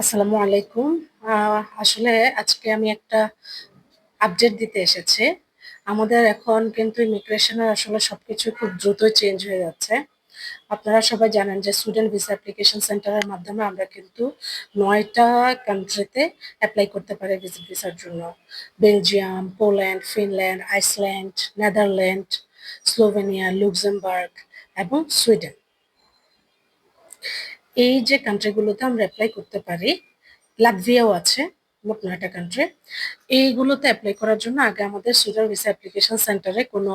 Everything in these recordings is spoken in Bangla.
আসসালামু আলাইকুম। আসলে আজকে আমি একটা আপডেট দিতে এসেছি। আমাদের এখন কিন্তু ইমিগ্রেশনের আসলে সবকিছু খুব দ্রুতই চেঞ্জ হয়ে যাচ্ছে। আপনারা সবাই জানেন যে স্টুডেন্ট ভিসা অ্যাপ্লিকেশন সেন্টারের মাধ্যমে আমরা কিন্তু নয়টা কান্ট্রিতে অ্যাপ্লাই করতে পারি ভিজিট ভিসার জন্য। Belgium, Poland, Finland, Iceland, Netherland, Slovenia, Luxembourg এবং সুইডেন। এই যে কান্ট্রিগুলোতে আমরা অ্যাপ্লাই করতে পারি, লাটভিয়াও আছে, মোট ৯ টা কান্ট্রি। এইগুলোতে অ্যাপ্লাই করার জন্য আগে আমাদের স্টুডেন্ট ভিসা অ্যাপ্লিকেশন সেন্টারে কোনো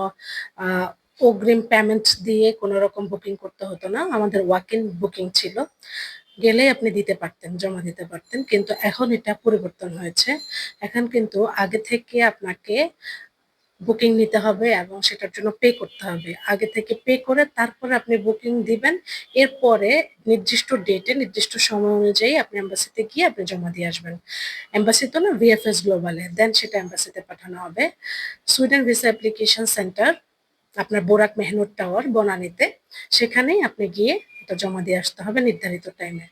অগ্রিম পেমেন্ট দিয়ে কোনো রকম বুকিং করতে হতো না। আমাদের ওয়াক ইন বুকিং ছিল। গেলেই আপনি দিতে পারতেন, জমা দিতে পারতেন। কিন্তু এখন এটা পরিবর্তন হয়েছে। এখন কিন্তু আগে থেকে আপনাকে বুকিং নিতে হবে এবং সেটার জন্য পে করতে হবে। আগে থেকে পে করে তারপরে আপনি বুকিং দিবেন। এরপরে নির্দিষ্ট ডেটে নির্দিষ্ট সময় অনুযায়ী আপনি অ্যাম্বাসিতে গিয়ে আপনি জমা দিয়ে আসবেন। এম্বাসি তো না ভিএফএস গ্লোবালে। দেন সেটা এম্বাসিতে পাঠানো হবে। সুইডেন ভিসা অ্যাপ্লিকেশন সেন্টার আপনার বোরাক মেহনুর টাওয়ার বনানীতে। সেখানেই আপনি গিয়ে এটা জমা দিয়ে আসতে হবে নির্ধারিত টাইমে।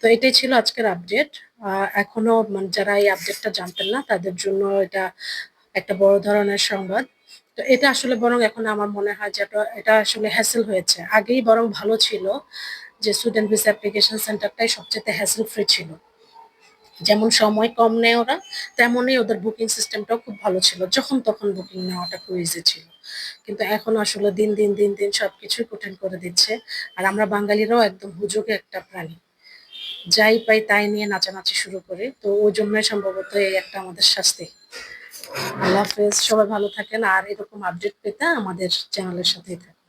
তো এটাই ছিল আজকের আপডেট। এখনও মানে যারা এই আপডেটটা জানতেন না, তাদের জন্য এটা একটা বড় ধরনের সংবাদ। তো এটা আসলে বরং এখন আমার মনে হয় যে এটা আসলে হ্যাসেল হয়েছে। আগেই বরং ভালো ছিল যে স্টুডেন্ট ভিসা অ্যাপ্লিকেশন সেন্টারটাই সবচেয়ে হ্যাসেল ফ্রি ছিল। যেমন সময় কম নেয় ওরা, তেমনই ওদের বুকিং সিস্টেমটাও খুব ভালো ছিল। যখন তখন বুকিং নেওয়াটা খুব ইজি ছিল। কিন্তু এখন আসলে দিন, দিন, দিন, দিন সবকিছুই কঠিন করে দিচ্ছে। আর আমরা বাঙালিরাও একদম হুজুগে একটা প্রাণী। যাই পাই তাই নিয়ে নাচানাচি শুরু করে তো ওই জন্যই সম্ভবত এই একটা আমাদের শাস্তি। আল্লাহ হাফেজ। সবাই ভালো থাকেন। আর এরকম আপডেট পেতে আমাদের চ্যানেলের সাথেই থাকুন।